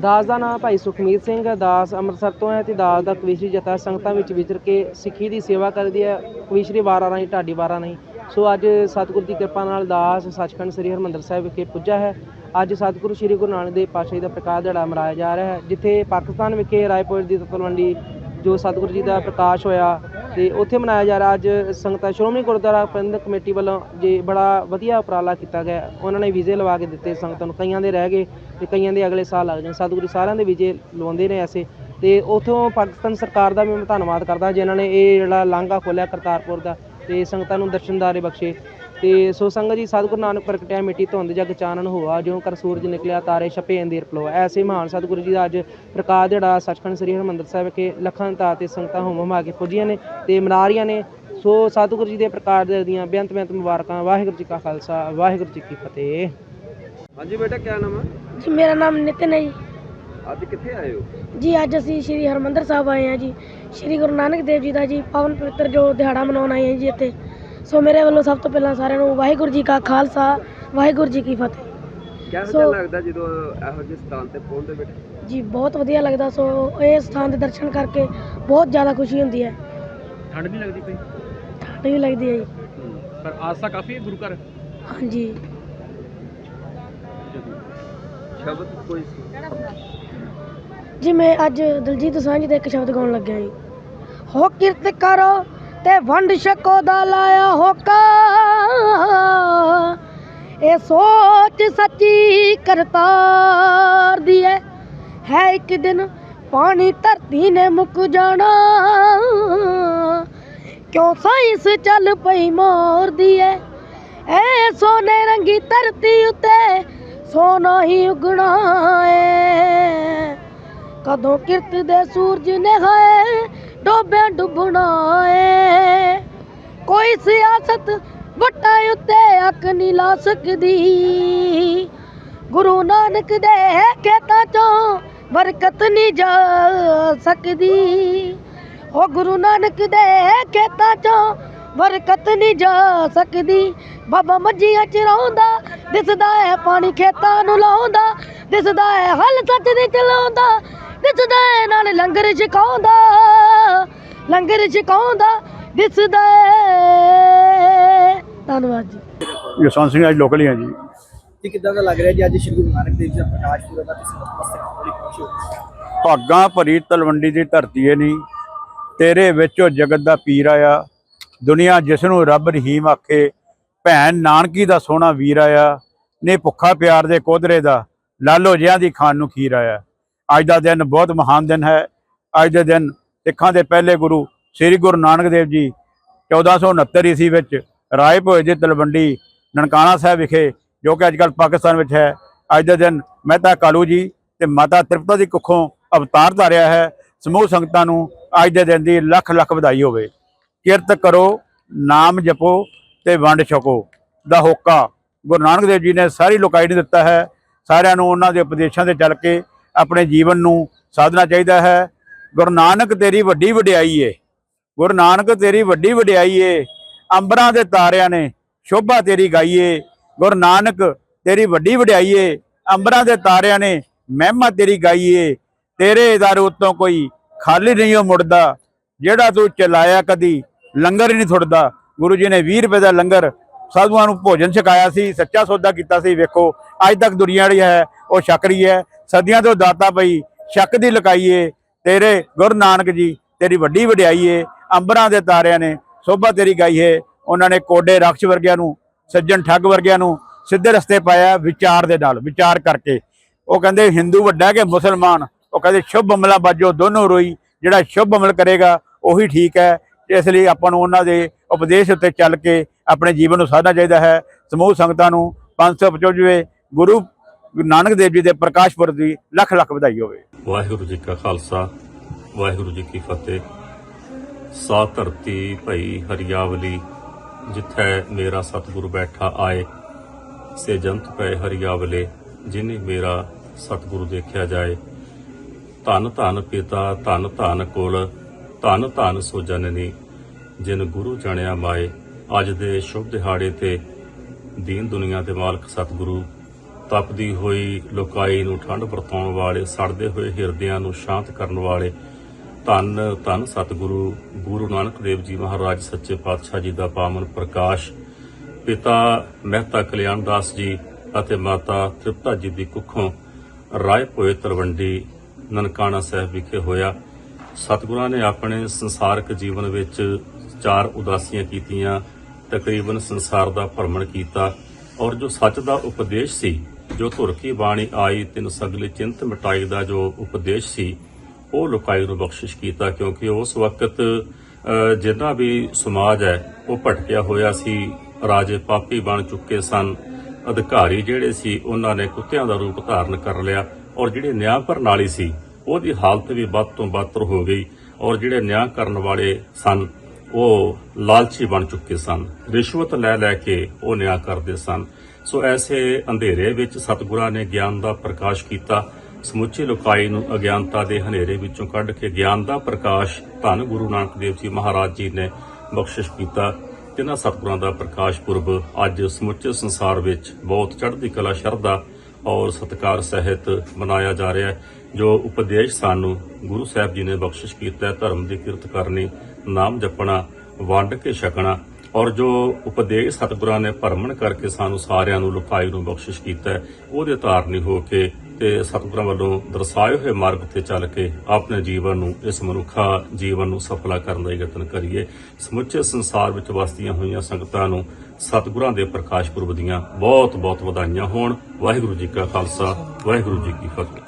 ਦਾਸ ਦਾ ਨਾਮ ਭਾਈ ਸੁਖਮੀਤ ਸਿੰਘ ਹੈ। ਦਾਸ ਅੰਮ੍ਰਿਤਸਰ ਤੋਂ ਹੈ ਤੇ ਦਾਸ ਦਾ ਕਵੀਸ਼ਰੀ ਜਥਾ ਸੰਗਤਾਂ ਵਿੱਚ ਵਿਚਰ ਕੇ ਸਿੱਖੀ ਦੀ ਸੇਵਾ ਕਰਦੀ ਹੈ। ਕਵੀਸ਼ਰੀ ਵਾਰਾਂ ਰਾਹੀਂ, ਢਾਡੀ ਵਾਰਾਂ ਰਾਹੀਂ। ਸੋ ਅੱਜ ਸਤਿਗੁਰ ਦੀ ਕਿਰਪਾ ਨਾਲ ਦਾਸ ਸੱਚਖੰਡ ਸ੍ਰੀ ਹਰਿਮੰਦਰ ਸਾਹਿਬ ਵਿਖੇ ਪੁੱਜਾ ਹੈ। ਅੱਜ ਸਤਿਗੁਰੂ ਸ੍ਰੀ ਗੁਰੂ ਨਾਨਕ ਦੇਵ ਪਾਤਸ਼ਾਹ ਦਾ ਪ੍ਰਕਾਸ਼ ਦਿਹਾੜਾ ਮਨਾਇਆ ਜਾ ਰਿਹਾ ਹੈ, ਜਿੱਥੇ ਪਾਕਿਸਤਾਨ ਵਿਖੇ ਰਾਏਪੁਰ ਦੀ ਤਤਲਵੰਡੀ ਜੋ ਸਤਿਗੁਰੂ ਜੀ ਦਾ ਪ੍ਰਕਾਸ਼ ਹੋਇਆ ਤੇ ਉੱਥੇ ਮਨਾਇਆ ਜਾ ਰਿਹਾ ਅੱਜ ਸੰਗਤਾਂ ਸ਼੍ਰੋਮਣੀ ਗੁਰਦੁਆਰਾ ਪ੍ਰਬੰਧਕ ਕਮੇਟੀ ਵੱਲੋਂ ਜੇ ਬੜਾ ਵਧੀਆ ਉਪਰਾਲਾ ਕੀਤਾ ਗਿਆ। ਉਹਨਾਂ ਨੇ ਵੀਜ਼ੇ ਲਵਾ ਕੇ ਦਿੱਤੇ, ਸੰਗਤਾਂ ਨੂੰ ਕਈਆਂ ਦੇ ਰਹਿ ਗਏ ਤੇ ਕਈਆਂ ਦੇ ਅਗਲੇ ਸਾਲ ਲੱਗ ਜਾਣ। ਸਤਿਗੁਰੂ ਸਾਰਿਆਂ ਦੇ ਵੀਜ਼ੇ ਲਵਾਉਂਦੇ ਨੇ ਐਸੇ। ਤੇ ਉਥੋਂ ਪਾਕਿਸਤਾਨ ਸਰਕਾਰ ਦਾ ਵੀ ਮੈਂ ਧੰਨਵਾਦ ਕਰਦਾ, ਜਿਨ੍ਹਾਂ ਨੇ ਇਹ ਜਿਹੜਾ ਲਾਂਘਾ ਖੋਲਿਆ ਕਰਤਾਰਪੁਰ ਦਾ ਤੇ ਸੰਗਤਾਂ ਨੂੰ ਦਰਸ਼ਨਦਾਰੇ ਬਖਸ਼ੇ। ਤੇ ਸੋ ਸੰਗਤ ਜੀ ਸਤਿਗੁਰੂ ਨਾਨਕ ਪ੍ਰਗਟਿਆ ਮਿੱਟੀ ਧੁੰਦ ਜਗ ਚਾਨਣ ਹੋਆ ਜਿਉਂ ਕਰ ਸੂਰਜ ਨਿਕਲਿਆ ਤਾਰੇ ਛਪੇ ਅੰਧੇਰ ਪਲੋਆ ਐਸੇ ਮਹਾਨ ਸਤਿਗੁਰੂ ਜੀ ਦਾ ਅੱਜ ਪ੍ਰਕਾਸ਼ ਦਿਹਾੜਾ ਸੱਚਖੰਡ ਸ੍ਰੀ ਹਰਿਮੰਦਰ ਸਾਹਿਬ ਵਿਖੇ ਲੱਖਾਂ ਤਾਰ ਤੇ ਸੰਗਤਾਂ ਹੋਮ ਹਮਾ ਕੇ ਪੁੱਜੀਆਂ ਨੇ ਤੇ ਮਨਾ ਰਹੀਆਂ ਨੇ। ਸੋ ਸਤਿਗੁਰੂ ਜੀ ਦੇ ਪ੍ਰਕਾਸ਼ ਦੀਆਂ ਬੇਅੰਤ ਬੇਅੰਤ ਮੁਬਾਰਕਾਂ ਵਾਹਿਗੁਰੂ ਜੀ ਕਾ ਖਾਲਸਾ ਵਾਹਿਗੁਰੂ ਜੀ ਕੀ ਫਤਿਹ। ਹਾਂਜੀ ਬੇਟਾ ਕੀ ਨਾਮ ਹੈ ਜੀ ਮੇਰਾ ਨਾਮ ਨਿਤਿਨ ਹੈ ਜੀ। ਅੱਜ ਕਿੱਥੇ ਆਏ ਹੋ? ਜੀ ਅੱਜ ਅਸੀਂ ਸ਼੍ਰੀ ਹਰਮੰਦਰ ਸਾਹਿਬ ਆਏ ਹਾਂ ਜੀ। ਸ਼੍ਰੀ ਗੁਰੂ ਨਾਨਕ ਦੇਵ ਜੀ ਦਾ ਜੀ ਪਾਵਨ ਪਵਿੱਤਰ ਜੋ ਦਿਹਾੜਾ ਮਨਾਉਣ ਆਏ ਹਾਂ ਜੀ ਇੱਥੇ। ਸੋ ਮੇਰੇ ਵੱਲੋਂ ਸਭ ਤੋਂ ਪਹਿਲਾਂ ਸਾਰਿਆਂ ਨੂੰ ਵਾਹਿਗੁਰੂ ਜੀ ਕਾ ਖਾਲਸਾ ਵਾਹਿਗੁਰੂ ਜੀ ਕੀ ਫਤਿਹ। ਕਿਹੋ ਸੋ- ਜਿਹਾ ਲੱਗਦਾ ਜਦੋਂ ਇਹੋ ਜਿਹੇ ਸਥਾਨ ਤੇ ਪਹੁੰਚਦੇ ਬੇਟਾ ਜੀ ਬਹੁਤ ਵਧੀਆ ਲੱਗਦਾ। ਸੋ ਇਹ ਸਥਾਨ ਦੇ ਦਰਸ਼ਨ ਕਰਕੇ ਬਹੁਤ ਜ਼ਿਆਦਾ ਖੁਸ਼ੀ ਹੁੰਦੀ ਹੈ। ਠੰਡ ਨਹੀਂ ਲੱਗਦੀ ਪਈ? ਠੰਡ ਵੀ ਲੱਗਦੀ ਹੈ ਜੀ। ਪਰ ਆਸਾ ਕਾਫੀ ਹੈ ਗੁਰੂ ਘਰ? ਹਾਂਜੀ। ਸ਼ਬਦ ਕੋਈ ਜੀ ਮੈਂ ਅੱਜ ਦਲਜੀਤ ਦੋਸਾਂਝ ਦਾ ਇੱਕ ਸ਼ਬਦ ਗਾਉਣ ਲੱਗਿਆ ਜੀ। ਹੋ ਕਿਰਤ ਕਰੋ ਤੇ ਵੰਡ ਛਕੋ ਦਾ ਲਾਇਆ ਹੋਕਾ। ਇਹ ਸੋਚ ਸੱਚੀ ਕਰਤਾਰ ਦੀ ਹੈ ਹੈ ਇੱਕ ਦਿਨ ਪਾਣੀ ਧਰਤੀ ਨੇ ਮੁੱਕ ਜਾਣਾ। ਕਿਉਂ ਸਾਇੰਸ ਚੱਲ ਪਈ ਮੋਰਦੀ ਹੈ ਐ। ਸੋਨੇ ਰੰਗੀ ਧਰਤੀ ਉੱਤੇ ਸੋਨਾ ਹੀ ਉਗਣਾ ਏ ਕਦੋਂ ਕਿਰਤ ਦੇ ਸੂਰਜ ਨੇ ਹਾਏ ਡੋਬਿਆਂ ਡੁੱਬਣਾ ਏ। ਕੋਈ ਸਿਆਸਤ ਵੱਟਾਂ ਉੱਤੇ ਅੱਖ ਨਹੀਂ ਲਾ ਸਕਦੀ। ਗੁਰੂ ਨਾਨਕ ਦੇ ਖੇਤਾਂ ਚੋਂ ਬਰਕਤ ਨਹੀਂ ਜਾ ਸਕਦੀ। ਉਹ ਗੁਰੂ ਨਾਨਕ ਦੇ ਖੇਤਾਂ ਚੋਂ ਬਰਕਤ ਨਹੀਂ ਜਾ ਸਕਦੀ। ਬਾਬਾ ਮੱਝੀਆਂ ਚਰਾਉਂਦਾ ਦਿਸਦਾ ਹੈ ਪਾਣੀ ਖੇਤਾਂ ਨੂੰ ਲਾਉਂਦਾ, ਦਿਸਦਾ ਹੈ ਹਲ ਸੱਚ ਦੇ ਚਲਾਉਂਦਾ ਦਿਸਦਾ ਹੈ ਨਾਲ ਲੰਗਰ ਛਕਾਉਂਦਾ। ਲੰਗਰ ਛਕਾਉਂਦਾ ਦਿਸਦਾ ਹੈ ਧੰਨਵਾਦ ਜੀ। ਜਸਵੰਤ ਸਿੰਘ ਅੱਜ ਲੋਕਲ ਹੀ ਆ ਜੀ। ਜੀ ਕਿੱਦਾਂ ਦਾ ਲੱਗ ਰਿਹਾ ਜੀ ਅੱਜ ਸ਼੍ਰੀ ਗੁਰੂ ਨਾਨਕ ਦੇਵ ਜੀ ਦਾ ਪ੍ਰਕਾਸ਼ ਪੁਰਬ ਦਾ ਤੁਸੀਂ ਨਤਮਸਤਕ ਹੋਲੀ ਪਹੁੰਚੇ ਹੋ ਭਾਗਾਂ ਭਰੀ ਤਲਵੰਡੀ ਦੀ ਧਰਤੀ ਏ ਨਹੀਂ ਤੇਰੇ ਵਿੱਚੋਂ ਜਗਤ ਦਾ ਪੀਰ ਆਇਆ ਦੁਨੀਆ ਜਿਸ ਨੂੰ ਰੱਬ ਰਹੀਮ ਆਖੇ ਭੈਣ ਨਾਨਕੀ ਦਾ ਸੋਹਣਾ ਵੀਰ ਆਇਆ ਨੇ ਭੁੱਖਾ ਪਿਆਰ ਦੇ ਕੋਧਰੇ ਦਾ ਲਾਲੋ ਜਿਹਾਂ ਦੀ ਖਾਨ ਨੂੰ ਖੀਰ ਆਇਆ। ਅੱਜ ਦਾ ਦਿਨ ਬਹੁਤ ਮਹਾਨ ਦਿਨ ਹੈ ਅੱਜ ਦੇ ਦਿਨ ਸਿੱਖਾਂ ਦੇ ਪਹਿਲੇ ਗੁਰੂ ਸ੍ਰੀ ਗੁਰੂ ਨਾਨਕ ਦੇਵ ਜੀ 1469 ਈਸਵੀ ਵਿੱਚ ਰਾਏ ਭੋਏ ਦੇ ਤਲਵੰਡੀ ਨਨਕਾਣਾ ਸਾਹਿਬ ਵਿਖੇ, ਜੋ ਕਿ ਅੱਜਕੱਲ ਪਾਕਿਸਤਾਨ ਵਿੱਚ ਹੈ, ਅੱਜ ਦੇ ਦਿਨ ਮਹਿਤਾ ਕਾਲੂ ਜੀ ਤੇ ਮਾਤਾ ਤ੍ਰਿਪਤਾ ਦੀ ਕੁੱਖੋਂ ਅਵਤਾਰ ਧਾਰਿਆ ਹੈ। ਸਮੂਹ ਸੰਗਤਾਂ ਨੂੰ ਅੱਜ ਦੇ ਦਿਨ ਦੀ ਲੱਖ ਲੱਖ ਵਧਾਈ ਹੋਵੇ। ਕਿਰਤ ਕਰੋ, ਨਾਮ ਜਪੋ ਤੇ ਵੰਡ ਛਕੋ। ਦਾ ਹੋਕਾ ਗੁਰੂ ਨਾਨਕ ਦੇਵ ਜੀ ਨੇ ਸਾਰੀ ਲੋਕਾਈ ਨੂੰ ਦਿੱਤਾ ਹੈ। ਸਾਰਿਆਂ ਨੂੰ ਉਹਨਾਂ ਦੇ ਉਪਦੇਸ਼ਾਂ ਤੇ ਚੱਲ ਕੇ ਆਪਣੇ ਜੀਵਨ ਨੂੰ ਸਾਧਨਾ ਚਾਹੀਦਾ ਹੈ। ਗੁਰੂ ਨਾਨਕ ਤੇਰੀ ਵੱਡੀ ਵਡਿਆਈ ਏ। ਗੁਰੂ ਨਾਨਕ ਤੇਰੀ ਵੱਡੀ ਵਡਿਆਈ ਏ। ਅੰਬਰਾਂ ਦੇ ਤਾਰਿਆਂ ਨੇ ਸ਼ੋਭਾ ਤੇਰੀ ਗਾਈਏ ਗੁਰੂ ਨਾਨਕ ਤੇਰੀ ਵੱਡੀ ਵਡਿਆਈ ਏ। ਅੰਬਰਾਂ ਦੇ ਤਾਰਿਆਂ ਨੇ ਮਹਿਮਾ ਤੇਰੀ ਗਾਈਏ ਤੇਰੇ ਇਦਾਰੇ ਉੱਤੋਂ ਕੋਈ ਖਾਲੀ ਨਹੀਂ ਉਹ ਮੁੜਦਾ, ਜਿਹੜਾ ਤੂੰ ਚਲਾਇਆ ਕਦੀ ਲੰਗਰ ਹੀ ਨਹੀਂ ਥੁੜਦਾ। ਗੁਰੂ ਜੀ ਨੇ 20 ਰੁਪਏ ਦਾ ਲੰਗਰ ਸਾਧੂਆਂ ਨੂੰ ਭੋਜਨ ਛਕਾਇਆ ਸੀ, ਸੱਚਾ ਸੌਦਾ ਕੀਤਾ ਸੀ। ਵੇਖੋ, ਅੱਜ ਤੱਕ ਦੁਨੀਆ ਜਿਹੜੀ ਹੈ, ਉਹ ਛਕ ਰਹੀ ਹੈ। ਸਦੀਆਂ ਤੋਂ ਦਾਤਾ ਪਈ ਸ਼ੱਕ ਦੀ ਲਕਾਈਏ ਤੇਰੇ ਗੁਰੂ ਨਾਨਕ ਜੀ, ਤੇਰੀ ਵੱਡੀ ਵਡਿਆਈ ਏ, ਅੰਬਰਾਂ ਦੇ ਤਾਰਿਆਂ ਨੇ ਸੋਭਾ ਤੇਰੀ ਗਾਈ ਹੈ ਉਹਨਾਂ ਨੇ ਕੋਡੇ ਰਕਸ਼ ਵਰਗਿਆਂ ਨੂੰ, ਸੱਜਣ ਠੱਗ ਵਰਗਿਆਂ ਨੂੰ ਸਿੱਧੇ ਰਸਤੇ ਪਾਇਆ ਵਿਚਾਰ ਦੇ ਨਾਲ, ਵਿਚਾਰ ਕਰਕੇ। ਉਹ ਕਹਿੰਦੇ, ਹਿੰਦੂ ਵੱਡਾ ਕਿ ਮੁਸਲਮਾਨ? ਉਹ ਕਹਿੰਦੇ, ਸ਼ੁਭ ਅਮਲਾ ਬਾਜੋ ਦੋਨੋਂ ਰੋਈ, ਜਿਹੜਾ ਸ਼ੁਭ ਅਮਲ ਕਰੇਗਾ, ਉਹੀ ਠੀਕ ਹੈ। ਇਸ ਲਈ ਆਪਾਂ ਨੂੰ ਉਹਨਾਂ ਦੇ ਉਪਦੇਸ਼ ਉੱਤੇ ਚੱਲ ਕੇ ਆਪਣੇ ਜੀਵਨ ਨੂੰ ਸਾਧਨਾ ਚਾਹੀਦਾ ਹੈ। ਸਮੂਹ ਸੰਗਤਾਂ ਨੂੰ 555ਵੇਂ ਗੁਰੂ ਗੁਰੂ ਨਾਨਕ ਦੇਵ ਜੀ ਦੇ ਪ੍ਰਕਾਸ਼ ਪੁਰਬ ਦੀ ਲੱਖ ਲੱਖ ਵਧਾਈ ਹੋਵੇ। ਵਾਹਿਗੁਰੂ ਜੀ ਕਾ ਖਾਲਸਾ, ਵਾਹਿਗੁਰੂ ਜੀ ਕੀ ਫਤਿਹ। ਸਾ ਧਰਤੀ ਭਈ ਹਰਿਆਵਲੀ, ਜਿੱਥੈ ਮੇਰਾ ਸਤਿਗੁਰ ਬੈਠਾ ਆਏ, ਸੇ ਜੰਤ ਪਏ ਹਰਿਆਵਲੇ, ਜਿਨੇ ਮੇਰਾ ਸਤਿਗੁਰੂ ਦੇਖਿਆ ਜਾਏ। ਧਨ ਧਨ ਪਿਤਾ, ਧੰਨ ਧਨ ਕੋਲ, ਧੰਨ ਧਨ ਸੋ ਜਨਨੀ, ਜਿਨ ਗੁਰੂ ਜਾਣਿਆ ਮਾਏ। ਅੱਜ ਦੇ ਸ਼ੁਭ ਦਿਹਾੜੇ ਤੇ ਦੀਨ ਦੁਨੀਆ ਦੇ ਮਾਲਕ ਸਤਿਗੁਰੂ ਤਪਦੀ ਹੋਈ ਲੋਕਾਈ ਨੂੰ ਠੰਡ ਵਰਤਾਉਣ ਵਾਲੇ, ਸੜਦੇ ਹੋਏ ਹਿਰਦਿਆਂ ਨੂੰ ਸ਼ਾਂਤ ਕਰਨ ਵਾਲੇ ਧੰਨ ਧੰਨ ਸਤਿਗੁਰੂ, ਗੁਰੂ ਨਾਨਕ ਦੇਵ ਜੀ ਮਹਾਰਾਜ, ਸੱਚੇ ਪਾਤਸ਼ਾਹ ਜੀ ਦਾ ਪਾਵਨ ਪ੍ਰਕਾਸ਼, ਪਿਤਾ ਮਹਿਤਾ ਕਲਿਆਣ ਦਾਸ ਜੀ ਅਤੇ ਮਾਤਾ ਤ੍ਰਿਪਤਾ ਜੀ ਦੀ ਕੁੱਖੋਂ ਰਾਏ ਭੋਏ ਤਲਵੰਡੀ, ਨਨਕਾਣਾ ਸਾਹਿਬ ਵਿਖੇ ਹੋਇਆ। ਸਤਿਗੁਰਾਂ ਨੇ ਆਪਣੇ ਸੰਸਾਰਿਕ ਜੀਵਨ ਵਿੱਚ ਚਾਰ ਉਦਾਸੀਆਂ ਕੀਤੀਆਂ, ਤਕਰੀਬਨ ਸੰਸਾਰ ਦਾ ਭ੍ਰਮਣ ਕੀਤਾ ਔਰ ਜੋ ਸੱਚ ਦਾ ਉਪਦੇਸ਼ ਸੀ ਜੋ ਧੁਰ ਕੀ ਬਾਣੀ ਆਈ, ਤਿੰਨ ਸਗਲੇ ਚਿੰਤ ਮਿਟਾਈ ਦਾ ਜੋ ਉਪਦੇਸ਼ ਸੀ, ਉਹ ਲੋਕਾਈ ਨੂੰ ਬਖਸ਼ਿਸ਼ ਕੀਤਾ, ਕਿਉਂਕਿ ਉਸ ਵਕਤ ਜਿੰਨਾ ਵੀ ਸਮਾਜ ਹੈ, ਉਹ ਭਟਕਿਆ ਹੋਇਆ ਸੀ, ਰਾਜੇ ਪਾਪੀ ਬਣ ਚੁੱਕੇ ਸਨ। ਅਧਿਕਾਰੀ ਜਿਹੜੇ ਸੀ, ਉਹਨਾਂ ਨੇ ਕੁੱਤਿਆਂ ਦਾ ਰੂਪ ਧਾਰਨ ਕਰ ਲਿਆ, ਔਰ ਜਿਹੜੀ ਨਿਆਂ ਪ੍ਰਣਾਲੀ ਸੀ, ਉਹਦੀ ਹਾਲਤ ਵੀ ਵੱਧ ਤੋਂ ਵੱਧ ਹੋ ਗਈ, ਔਰ ਜਿਹੜੇ ਨਿਆਂ ਕਰਨ ਵਾਲੇ ਸਨ ਉਹ ਲਾਲਚੀ ਬਣ ਚੁੱਕੇ ਸਨ। ਰਿਸ਼ਵਤ ਲੈ ਲੈ ਕੇ ਉਹ ਨਿਆਂ ਕਰਦੇ ਸਨ। ਸੋ ਐਸੇ ਅੰਧੇਰੇ ਵਿੱਚ ਸਤਿਗੁਰਾਂ ਨੇ ਗਿਆਨ ਦਾ ਪ੍ਰਕਾਸ਼ ਕੀਤਾ। ਸਮੁੱਚੀ ਲੋਕਾਈ ਨੂੰ ਅਗਿਆਨਤਾ ਦੇ ਹਨੇਰੇ ਵਿੱਚੋਂ ਕੱਢ ਕੇ ਗਿਆਨ ਦਾ ਪ੍ਰਕਾਸ਼ ਧੰਨ ਗੁਰੂ ਨਾਨਕ ਦੇਵ ਜੀ ਮਹਾਰਾਜ ਜੀ ਨੇ ਬਖਸ਼ਿਸ਼ ਕੀਤਾ। ਇਹਨਾਂ ਸਤਿਗੁਰਾਂ ਦਾ ਪ੍ਰਕਾਸ਼ ਪੁਰਬ ਅੱਜ ਸਮੁੱਚੇ ਸੰਸਾਰ ਵਿੱਚ ਬਹੁਤ ਚੜ੍ਹਦੀ ਕਲਾ ਸ਼ਰਧਾ ਔਰ ਸਤਿਕਾਰ ਸਹਿਤ ਮਨਾਇਆ ਜਾ ਰਿਹਾ ਹੈ। ਜੋ ਉਪਦੇਸ਼ ਸਾਨੂੰ ਗੁਰੂ ਸਾਹਿਬ ਜੀ ਨੇ ਬਖਸ਼ਿਸ਼ ਕੀਤਾ ਧਰਮ ਦੀ ਕਿਰਤ ਕਰਨੀ, ਨਾਮ ਜਪਣਾ, ਵੰਡ ਕੇ ਛਕਣਾ, ਔਰ ਜੋ ਉਪਦੇਸ਼ ਸਤਿਗੁਰਾਂ ਨੇ ਭਰਮਣ ਕਰਕੇ ਸਾਨੂੰ ਸਾਰਿਆਂ ਨੂੰ, ਲੁਕਾਈ ਨੂੰ ਬਖਸ਼ਿਸ਼ ਕੀਤਾ ਉਹਦੇ ਧਾਰਨੀ ਹੋ ਕੇ ਤੇ ਸਤਿਗੁਰਾਂ ਵੱਲੋਂ ਦਰਸਾਏ ਹੋਏ ਮਾਰਗ ਤੇ ਚੱਲ ਕੇ ਆਪਣੇ ਜੀਵਨ ਨੂੰ, ਇਸ ਮਨੁੱਖਾ ਜੀਵਨ ਨੂੰ ਸਫਲਾ ਕਰਨ ਦਾ ਯਤਨ ਕਰੀਏ। ਸਮੁੱਚੇ ਸੰਸਾਰ ਵਿੱਚ ਵਸਦੀਆਂ ਹੋਈਆਂ ਸੰਗਤਾਂ ਨੂੰ ਸਤਿਗੁਰਾਂ ਦੇ ਪ੍ਰਕਾਸ਼ ਪੁਰਬ ਦੀਆਂ ਬਹੁਤ ਬਹੁਤ ਵਧਾਈਆਂ ਹੋਣ। ਵਾਹਿਗੁਰੂ ਜੀ ਕਾ ਖਾਲਸਾ, ਵਾਹਿਗੁਰੂ ਜੀ ਕੀ ਫਤਿਹ।